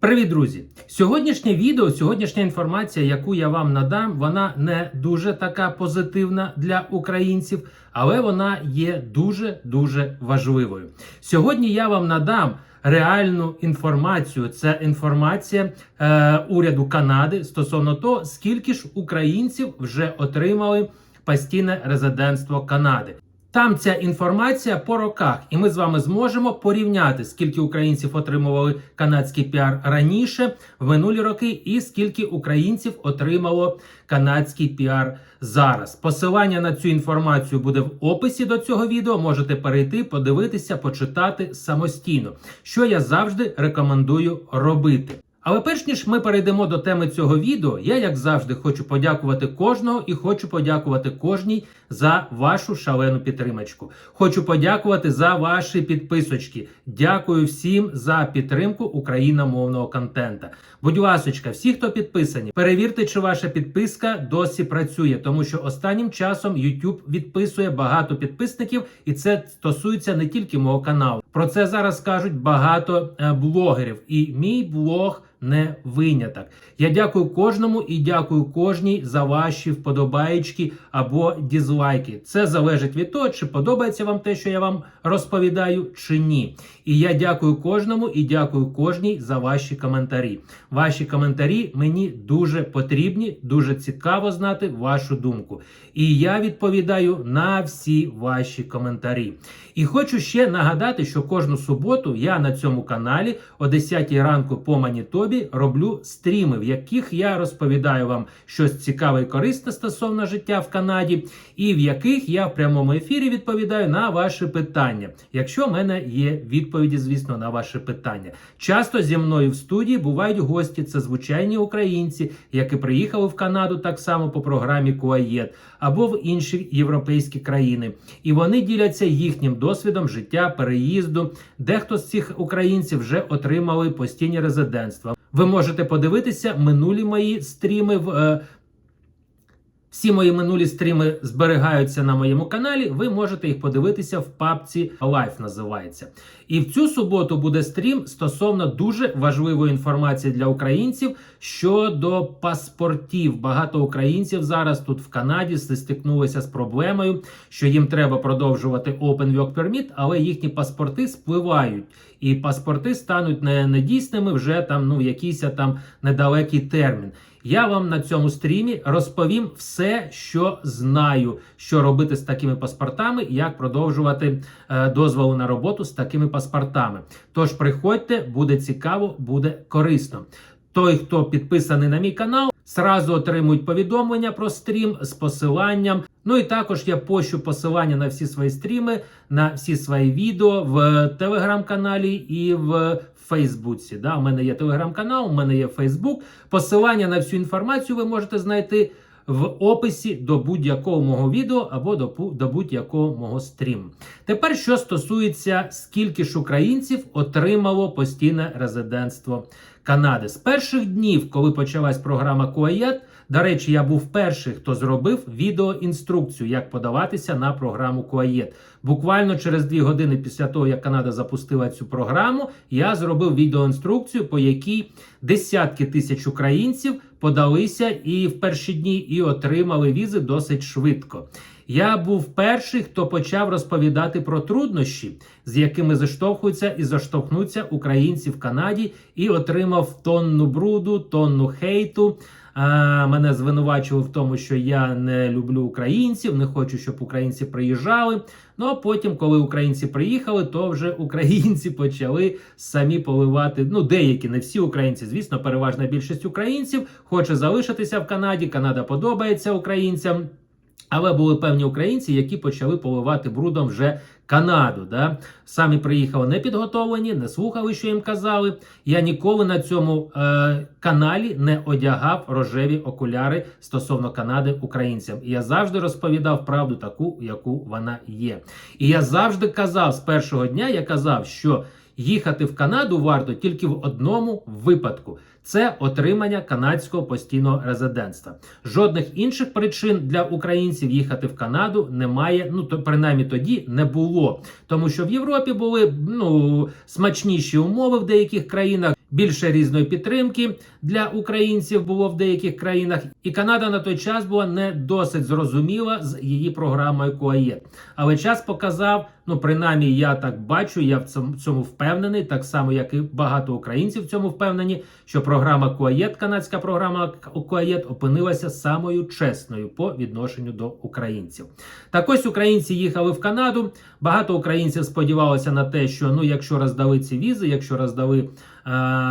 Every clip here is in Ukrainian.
Привіт, друзі! Сьогоднішнє відео, сьогоднішня інформація, яку я вам надам, вона не дуже така позитивна для українців, але вона є дуже дуже важливою. Сьогодні я вам надам реальну інформацію. Це інформація е, уряду Канади стосовно того, скільки ж українців вже отримали постійне резидентство Канади. Там ця інформація по роках, і ми з вами зможемо порівняти, скільки українців отримували канадський піар раніше в минулі роки, і скільки українців отримало канадський піар зараз. Посилання на цю інформацію буде в описі до цього відео. Можете перейти, подивитися, почитати самостійно, що я завжди рекомендую робити. Але перш ніж ми перейдемо до теми цього відео, я як завжди хочу подякувати кожного і хочу подякувати кожній за вашу шалену підтримочку. Хочу подякувати за ваші підписочки. Дякую всім за підтримку україномовного контента. Будь ласочка, всі, хто підписані, перевірте, чи ваша підписка досі працює, тому що останнім часом YouTube відписує багато підписників, і це стосується не тільки мого каналу. Про це зараз кажуть багато е, блогерів, і мій блог не виняток. Я дякую кожному і дякую кожній за ваші вподобаєчки або дізлайки. Це залежить від того, чи подобається вам те, що я вам розповідаю, чи ні. І я дякую кожному і дякую кожній за ваші коментарі. Ваші коментарі мені дуже потрібні, дуже цікаво знати вашу думку. І я відповідаю на всі ваші коментарі. І хочу ще нагадати, що кожну суботу я на цьому каналі о 10 ранку по Манітобі роблю стріми, в яких я розповідаю вам щось цікаве і корисне стосовно життя в Канаді, і в яких я в прямому ефірі відповідаю на ваші питання. Якщо в мене є відповіді, звісно, на ваші питання. Часто зі мною в студії бувають гості, це звичайні українці, які приїхали в Канаду так само по програмі Куаєт або в інші європейські країни. І вони діляться їхнім досвідом життя, переїзду. Дехто з цих українців вже отримали постійні резидентства. Ви можете подивитися минулі мої стріми в. е, всі мої минулі стріми зберігаються на моєму каналі. Ви можете їх подивитися в папці Life називається. І в цю суботу буде стрім стосовно дуже важливої інформації для українців щодо паспортів. Багато українців зараз тут в Канаді стикнулися з проблемою, що їм треба продовжувати Open Work Permit, але їхні паспорти спливають. І паспорти стануть не недійсними вже там ну в якийсь там недалекий термін. Я вам на цьому стрімі розповім все, що знаю, що робити з такими паспортами, як продовжувати е, дозволи на роботу з такими паспортами. Тож приходьте, буде цікаво, буде корисно. Той, хто підписаний на мій канал, зразу отримують повідомлення про стрім з посиланням. Ну і також я пощу посилання на всі свої стріми, на всі свої відео в телеграм-каналі і в Фейсбуці. Да, У мене є телеграм-канал, у мене є Фейсбук. Посилання на всю інформацію ви можете знайти в описі до будь-якого мого відео або до, до будь-якого мого стріму. Тепер, що стосується, скільки ж українців отримало постійне резидентство Канади. З перших днів, коли почалась програма Куаєт, до речі, я був перший, хто зробив відеоінструкцію, як подаватися на програму Куаєт. Буквально через дві години після того, як Канада запустила цю програму, я зробив відеоінструкцію, по якій десятки тисяч українців подалися і в перші дні і отримали візи досить швидко. Я був перший, хто почав розповідати про труднощі, з якими заштовхуються і заштовхнуться українці в Канаді, і отримав тонну бруду, тонну хейту. А, мене звинувачували в тому, що я не люблю українців, не хочу, щоб українці приїжджали. Ну а потім, коли українці приїхали, то вже українці почали самі поливати. Ну, деякі, не всі українці, звісно, переважна більшість українців хоче залишитися в Канаді. Канада подобається українцям. Але були певні українці, які почали поливати брудом вже Канаду. Да? Самі приїхали не підготовлені, не слухали, що їм казали. Я ніколи на цьому е, каналі не одягав рожеві окуляри стосовно Канади українцям. І я завжди розповідав правду таку, яку вона є. І я завжди казав з першого дня, я казав, що їхати в Канаду варто тільки в одному випадку. Це отримання канадського постійного резидентства. Жодних інших причин для українців їхати в Канаду немає. Ну то принаймні тоді не було, тому що в Європі були ну смачніші умови в деяких країнах. Більше різної підтримки для українців було в деяких країнах, і Канада на той час була не досить зрозуміла з її програмою КОАЄТ. Але час показав, ну принаймні я так бачу, я в цьому, впевнений, так само як і багато українців в цьому впевнені, що програма КОАЄТ, канадська програма КОАЄТ, опинилася самою чесною по відношенню до українців. Так ось українці їхали в Канаду. Багато українців сподівалося на те, що ну, якщо роздали ці візи, якщо роздали е,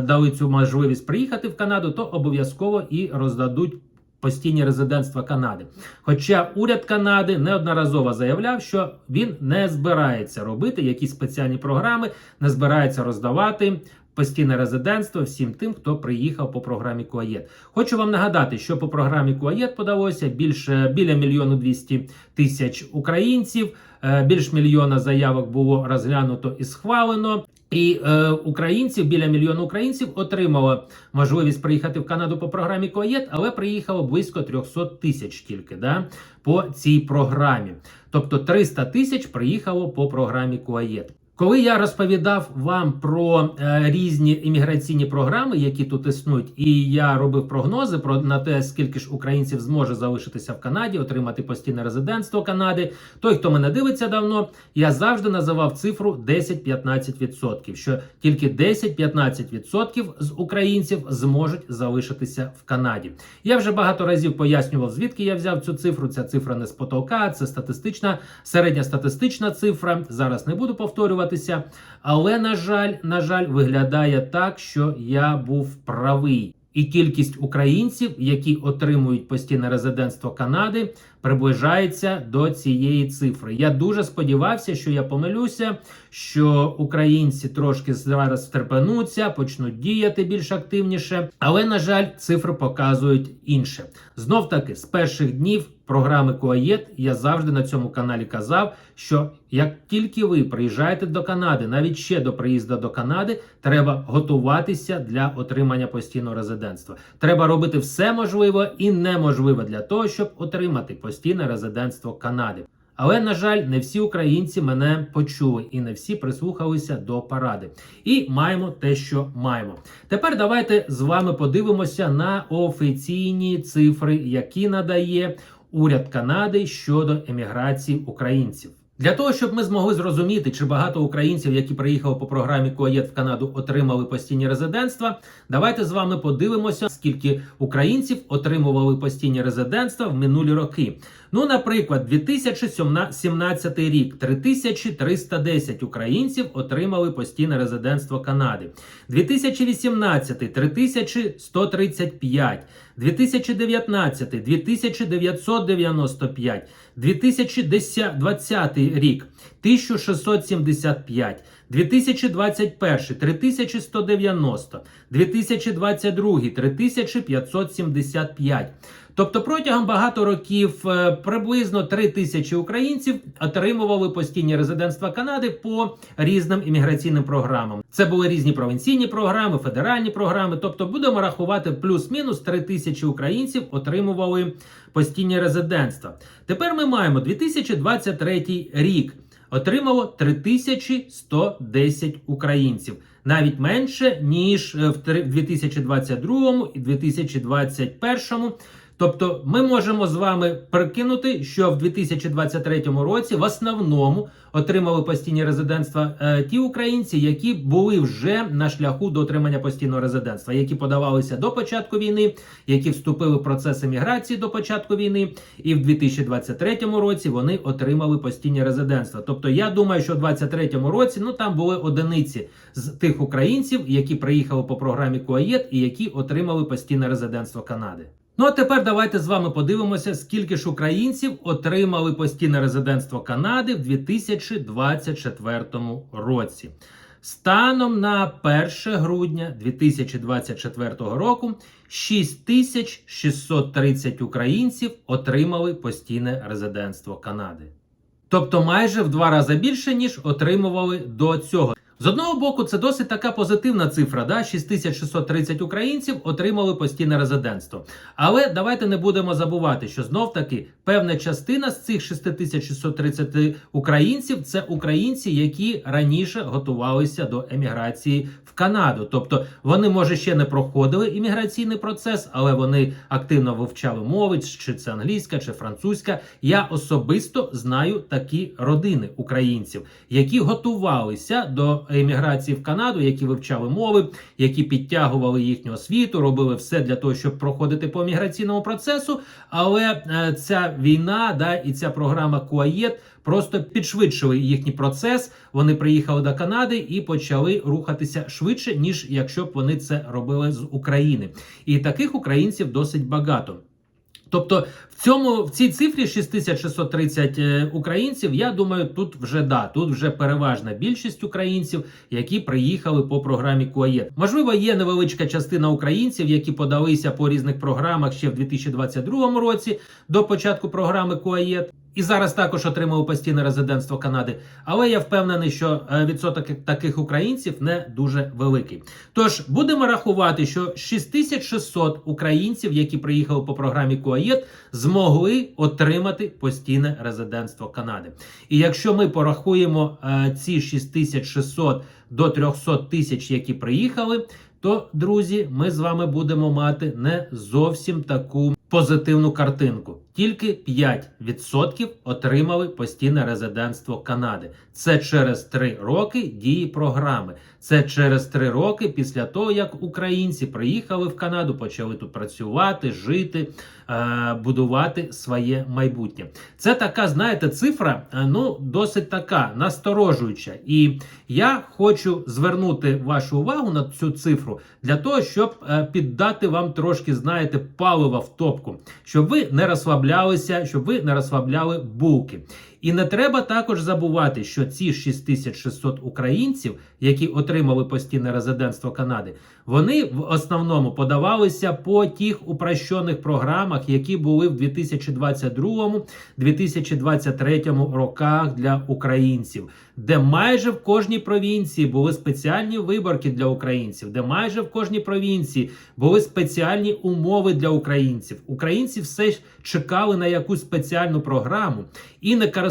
дали цю можливість приїхати в Канаду, то обов'язково і роздадуть. Постійні резидентства Канади. Хоча уряд Канади неодноразово заявляв, що він не збирається робити якісь спеціальні програми, не збирається роздавати постійне резидентство всім тим, хто приїхав по програмі КУАЄТ. Хочу вам нагадати, що по програмі КУАЄТ подалося більше біля мільйону двісті тисяч українців. Е, Більш мільйона заявок було розглянуто і схвалено. І е, українців біля мільйона українців отримало можливість приїхати в Канаду по програмі КОЄТ, але приїхало близько 300 тисяч тільки да, по цій програмі. Тобто 300 тисяч приїхало по програмі КОАЄТ. Коли я розповідав вам про е, різні імміграційні програми, які тут існують, і я робив прогнози про на те, скільки ж українців зможе залишитися в Канаді, отримати постійне резидентство Канади. Той, хто мене дивиться давно, я завжди називав цифру 10-15%, що тільки 10-15% з українців зможуть залишитися в Канаді. Я вже багато разів пояснював, звідки я взяв цю цифру. Ця цифра не з потолка, це статистична, середня статистична цифра. Зараз не буду повторювати боротися. Але, на жаль, на жаль, виглядає так, що я був правий. І кількість українців, які отримують постійне резидентство Канади, приближається до цієї цифри. Я дуже сподівався, що я помилюся, що українці трошки зараз стрепенуться, почнуть діяти більш активніше. Але на жаль, цифри показують інше. Знов таки, з перших днів програми КОАЄТ я завжди на цьому каналі казав, що як тільки ви приїжджаєте до Канади, навіть ще до приїзду до Канади, треба готуватися для отримання постійного резидентства. Треба робити все можливе і неможливе для того, щоб отримати постійне резидентство Канади. Але, на жаль, не всі українці мене почули і не всі прислухалися до поради. І маємо те, що маємо. Тепер давайте з вами подивимося на офіційні цифри, які надає уряд Канади щодо еміграції українців. Для того щоб ми змогли зрозуміти, чи багато українців, які приїхали по програмі КОЄТ в Канаду, отримали постійні резидентства. Давайте з вами подивимося, скільки українців отримували постійні резидентства в минулі роки. Ну, наприклад, 2017 рік 3310 українців отримали постійне резидентство Канади. 2018 3135, 2019 2995, 2020 рік 1675, 2021 3190, 2022 3575. Тобто протягом багато років е, приблизно 3 тисячі українців отримували постійні резидентства Канади по різним імміграційним програмам. Це були різні провінційні програми, федеральні програми. Тобто, будемо рахувати плюс-мінус 3 тисячі українців отримували постійні резидентства. Тепер ми маємо 2023 рік. Отримало 3110 українців, навіть менше ніж в 2022 і 2021. Тобто ми можемо з вами прикинути, що в 2023 році в основному отримали постійні резидентства е, ті українці, які були вже на шляху до отримання постійного резидентства, які подавалися до початку війни, які вступили в процес еміграції до початку війни, і в 2023 році вони отримали постійні резидентства. Тобто, я думаю, що в 2023 році ну там були одиниці з тих українців, які приїхали по програмі КОАЄТ і які отримали постійне резидентство Канади. Ну а тепер давайте з вами подивимося, скільки ж українців отримали постійне резидентство Канади в 2024 році. Станом на 1 грудня 2024 року 6630 українців отримали постійне резидентство Канади. Тобто майже в два рази більше, ніж отримували до цього. З одного боку, це досить така позитивна цифра. Да? 6630 українців отримали постійне резидентство. Але давайте не будемо забувати, що знов таки певна частина з цих 6630 українців це українці, які раніше готувалися до еміграції в Канаду. Тобто вони, може, ще не проходили імміграційний процес, але вони активно вивчали мови, чи це англійська, чи французька. Я особисто знаю такі родини українців, які готувалися до еміграції в Канаду, які вивчали мови, які підтягували їхню освіту, робили все для того, щоб проходити по міграційному процесу. Але е, ця війна да і ця програма Куаєт просто підшвидшили їхній процес. Вони приїхали до Канади і почали рухатися швидше, ніж якщо б вони це робили з України. І таких українців досить багато. Тобто в цьому в цій цифрі 6630 е, українців. Я думаю, тут вже да, тут вже переважна більшість українців, які приїхали по програмі КУАЄТ. Можливо, є невеличка частина українців, які подалися по різних програмах ще в 2022 році до початку програми КУАЄТ. І зараз також отримали постійне резидентство Канади. Але я впевнений, що е, відсоток таких українців не дуже великий. Тож будемо рахувати, що 6600 українців, які приїхали по програмі КУАЄТ, змогли отримати постійне резидентство Канади. І якщо ми порахуємо е, ці 6600 до 300 тисяч, які приїхали, то друзі, ми з вами будемо мати не зовсім таку позитивну картинку. Тільки 5% отримали постійне резидентство Канади. Це через 3 роки дії програми. Це через 3 роки після того, як українці приїхали в Канаду, почали тут працювати, жити, е, будувати своє майбутнє. Це така, знаєте, цифра, е, ну досить така насторожуюча. І я хочу звернути вашу увагу на цю цифру для того, щоб е, піддати вам трошки, знаєте, палива в топку, щоб ви не розслаблялися, щоб ви не розслабляли булки. І не треба також забувати, що ці 6600 українців, які отримали постійне резидентство Канади, вони в основному подавалися по тих упрощених програмах, які були в 2022-2023 роках для українців, де майже в кожній провінції були спеціальні виборки для українців, де майже в кожній провінції були спеціальні умови для українців. Українці все ж чекали на якусь спеціальну програму і не користувалися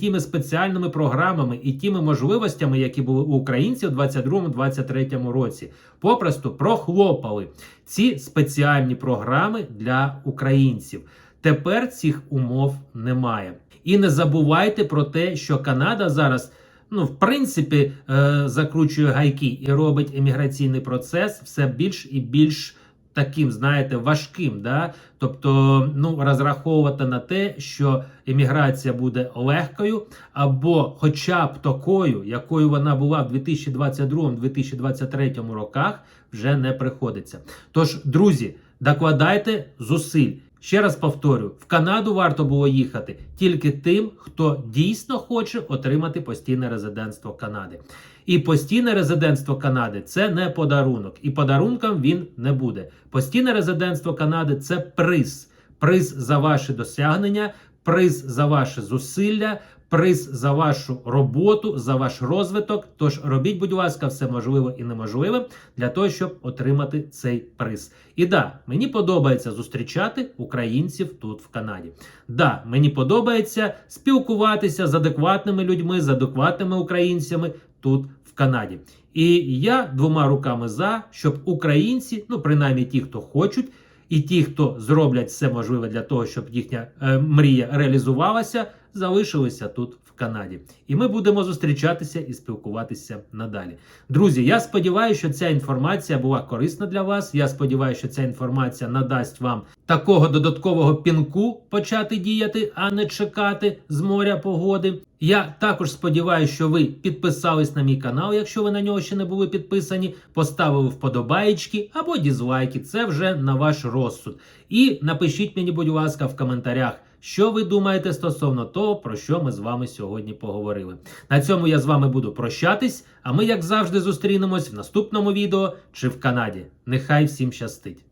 тими спеціальними програмами і тими можливостями, які були у українців у 2022-2023 році. Попросту прохлопали ці спеціальні програми для українців. Тепер цих умов немає. І не забувайте про те, що Канада зараз. Ну, в принципі, е, закручує гайки і робить еміграційний процес все більш і більш таким, знаєте, важким. Да? Тобто, ну розраховувати на те, що еміграція буде легкою, або хоча б такою, якою вона була в 2022-2023 роках, вже не приходиться. Тож, друзі, докладайте зусиль. Ще раз повторю: в Канаду варто було їхати тільки тим, хто дійсно хоче отримати постійне резидентство Канади. І постійне резидентство Канади це не подарунок, і подарунком він не буде. Постійне резидентство Канади це приз. Приз за ваші досягнення, приз за ваші зусилля, приз за вашу роботу, за ваш розвиток. Тож робіть, будь ласка, все можливе і неможливе для того, щоб отримати цей приз. І да, мені подобається зустрічати українців тут в Канаді. Да, мені подобається спілкуватися з адекватними людьми, з адекватними українцями тут в Канаді. І я двома руками за, щоб українці, ну принаймні ті, хто хочуть. І ті, хто зроблять все можливе для того, щоб їхня е, мрія реалізувалася, залишилися тут в Канаді. І ми будемо зустрічатися і спілкуватися надалі. Друзі, я сподіваюся, що ця інформація була корисна для вас. Я сподіваюся, що ця інформація надасть вам такого додаткового пінку почати діяти, а не чекати з моря погоди. Я також сподіваюся, що ви підписались на мій канал, якщо ви на нього ще не були підписані, поставили вподобаєчки або дізлайки. Це вже на ваш розсуд. І напишіть мені, будь ласка, в коментарях. Що ви думаєте стосовно того, про що ми з вами сьогодні поговорили? На цьому я з вами буду прощатись, а ми, як завжди, зустрінемось в наступному відео чи в Канаді. Нехай всім щастить!